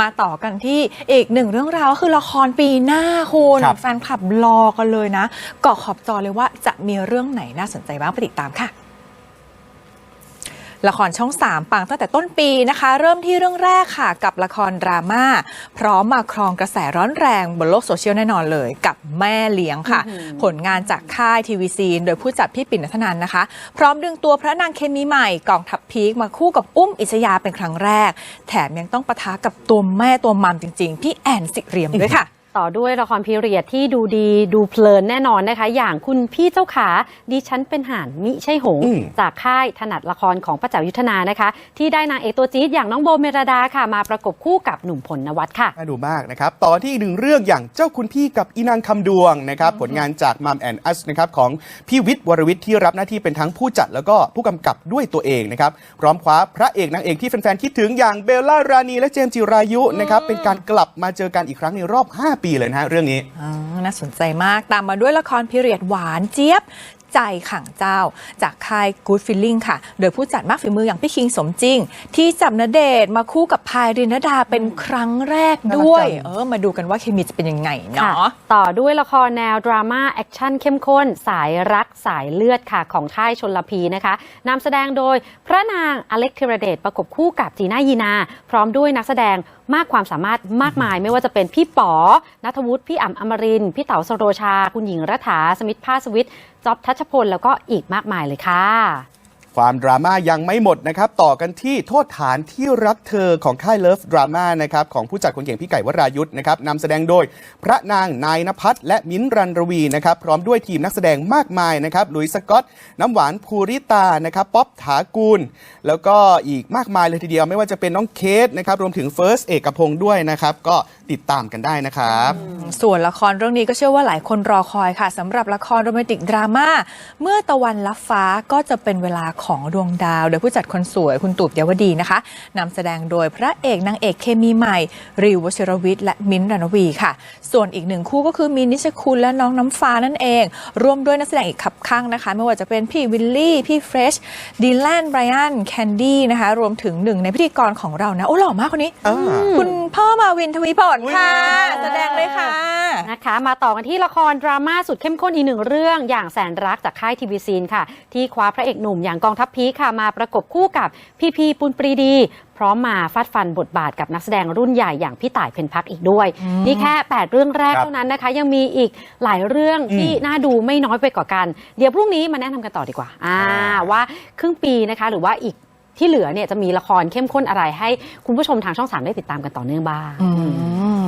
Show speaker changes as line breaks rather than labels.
มาต่อกันที่อีกหนึ่งเรื่องราวก็คือละครปีหน้าคุณ
ครับ
แฟนคลับรอกันเลยนะเกาะขอบจอเลยว่าจะมีเรื่องไหนน่าสนใจบ้างไปติดตามค่ะ ละครช่อง 3 ปังตั้งแต่ต้นปีนะคะ เริ่มที่เรื่องแรกค่ะ กับละครดราม่าพร้อมมาครองกระแสร้อนแรงบนโลกโซเชียลแน่นอนเลย กับแม่เลี้ยงค่ะ ผลงานจากค่ายทีวีซีนโดยผู้จัดพี่ปิ่นนัทนันนะคะ พร้อมดึงตัวพระนางเคมีใหม่กองทัพพีคมาคู่กับอุ้มอิสยาเป็นครั้งแรก แถมยังต้องปะทะกับตัวแม่ตัวมัมจริง ๆ พี่แอนสิเรียมด้วยค่ะ
ต่อด้วยละครพีเรียดที่ดูดีดูเพลินแน่นอนนะคะ อย่างคุณพี่เจ้าขาดิฉันเป็นห่านมิใช่หงส์
อืม
จากค่ายถนัดละครของป้าแจ๋วยุทธนานะคะ ที่ได้นางเอกตัวจี๊ดอย่างน้องโบเมรดาค่ะ มาประกบคู่กับหนุ่มพลนวัตค่ะ
น่าดูมากนะครับ ต่อที่อีกหนึ่งเรื่องอย่างเจ้าคุณพี่กับอีนางคำดวงนะครับ ผลงานจากมัมแอนอัสนะครับของพี่วิทย์วรวิทย์ที่รับหน้าที่เป็นทั้งผู้จัดแล้วก็ผู้กำกับด้วยตัวเองนะครับ พร้อมคว้าพระเอกนางเอกที่แฟนๆคิดถึงอย่างเบลล่ารานีและเจมส์จิรายุนะครับ เป็นการกลับมาเจอกันอีกครั้งในรอบ 5ปีเลยนะฮะเรื่องนี้
อ่าน่าสนใจมากตามมาด้วยละครพิเรียดหวานเจี๊ยบใจขังเจ้า จากค่าย Good Feeling ค่ะ โดยผู้จัดมากฝีมืออย่างพี่คิงสมจริง ที่จับนเดชน์มาคู่กับพายรินดาเป็นครั้งแรกด้วย
น่ารักจัง
เออมาดูกันว่าเคมีจะเป็นยังไง
ค่ะ
เนาะ
ต่อด้วยละครแนว ดราม่า แอคชั่นเข้มข้น สายรักสายเลือดค่ะ ของค่ายชนลพีนะคะนำแสดงโดยพระนางอเล็กธีรเดชประกบคู่กับจีน่ายีนา พร้อมด้วยนักแสดงมากความสามารถมากมาย ไม่ว่าจะเป็นพี่ป๋อนัทวุฒิพี่อ่ำอมรินพี่เต๋าสโรชา คุณหญิงรัฐา สมิทธภาสวิทย์จ๊อบทัชพล แล้วก็อีกมากมายเลยค่ะ
ความดราม่ายังไม่หมดนะครับ ต่อกันที่โทษฐานที่รักเธอของค่ายเลิฟดราม่านะครับของผู้จัดคนเก่งพี่ไก่วรายุทธ์นะครับนำแสดงโดย พระนางนายนภัสและมิ้นรันรวีนะครับพร้อมด้วยทีมนักแสดงมากมายนะครับลุยส์สกอต น้ำหวานภูริตานะครับป๊อปถากูล แล้วก็อีกมากมายเลยทีเดียวไม่ว่าจะเป็นน้องเคสนะครับรวมถึงเฟิร์สเอกพงศ์ด้วยนะครับก็ติดตามกันได้นะครับ
ส่วนละครเรื่องนี้ก็เชื่อว่าหลายคนรอคอยค่ะสำหรับละครโรแมนติกดราม่าเมื่อตะวันลับฟ้าก็จะเป็นเวลาของดวงดาว โดยผู้จัดคนสวยคุณตูบเยาวดีนะคะนำแสดงโดยพระเอกนางเอกเคมีใหม่ ริววชิรวิทย์และมิ้นท์รานวีค่ะ ส่วนอีกหนึ่งคู่ก็คือมีนิชคุณและน้องน้ำฟ้านั่นเอง ร่วมด้วยนักแสดงอีกขับข้างนะคะ ไม่ว่าจะเป็นพี่วิลลี่ พี่เฟรชดีแลนไบรอันแคนดี้นะคะ รวมถึงหนึ่งในพิธีกรของเรานะโอ้หล่อมากคนนี้
อ่า
คุณพ่อมาวินทวีผลค่ะ
อุ๊ย
แสดงเลยค่ะ
นะคะมาต่อกันที่ละครดราม่าสุดเข้มข้นอีกหนึ่งเรื่องอย่างแสนรักจากค่ายทีวีซีนค่ะ ที่คว้าพระเอกหนุ่มอย่างกองทัพพีคค่ะมาประกบคู่กับพีพีปุณปรีดี พร้อมมาฟาดฟันบทบาทกับนักแสดงรุ่นใหญ่อย่างพี่ต่ายเพนพักอีกด้วย นี่แค่ 8 เรื่องแรก
ครับ
เท่านั้นนะคะ ยังมีอีกหลายเรื่องที่น่าดูไม่น้อยไปกว่ากัน เดี๋ยวพรุ่งนี้มาแนะนำกันต่อดีกว่าอ่าว่าครึ่งปีนะคะ หรือว่าอีกที่เหลือเนี่ยจะมีละครเข้มข้นอะไรให้คุณผู้ชมทางช่องสามได้ติดตามกันต่อเนื่องบ้าง
อืม